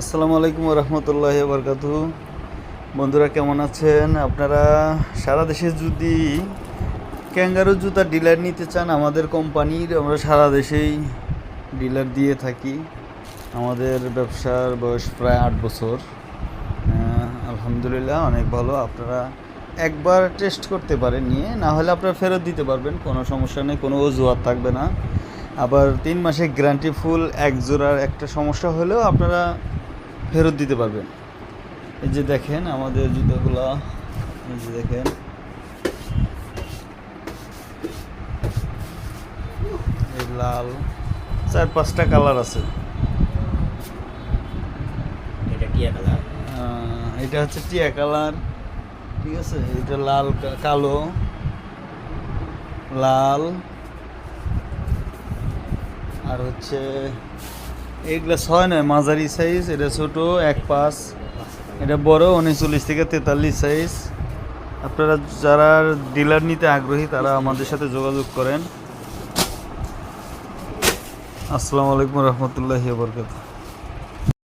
আসসালামু আলাইকুম রহমতুল্লাহ বরকাত বন্ধুরা, কেমন আছেন? আপনারা সারা দেশে যদি ক্যাঙ্গারু জুতা ডিলার নিতে চান, আমাদের কোম্পানির আমরা সারা দেশেই ডিলার দিয়ে থাকি। আমাদের ব্যবসার বয়স প্রায় আট বছর। আলহামদুলিল্লাহ, অনেক ভালো। আপনারা একবার টেস্ট করতে পারেন, নিয়ে না হলে আপনারা ফেরত দিতে পারবেন, কোনো সমস্যা নেই, কোনো অজুহাত থাকবে না। আবার তিন মাসে গ্যারান্টি ফুল, এক জোড়ার একটা সমস্যা হলেও আপনারা ফেরত দিতে পারবেন এই যে দেখেন আমাদের জুতোগুলো এই যে দেখেন। এই লাল চার পাঁচটা কালার আছে। এটা টিয়া কালার? এটা হচ্ছে টিয়া কালার ঠিক আছে? এটা লাল কালো লাল। আর হচ্ছে এইগুলা ছয় নয় মাঝারি সাইজ এটা ছোট, এক পাঁচ। এটা বড়, উনচল্লিশ থেকে তেতাল্লিশ সাইজ আপনারা যারা ডিলার নিতে আগ্রহী, তারা আমাদের সাথে যোগাযোগ করেন। আসসালামু আলাইকুম রহমতুল্লাহ বরকাত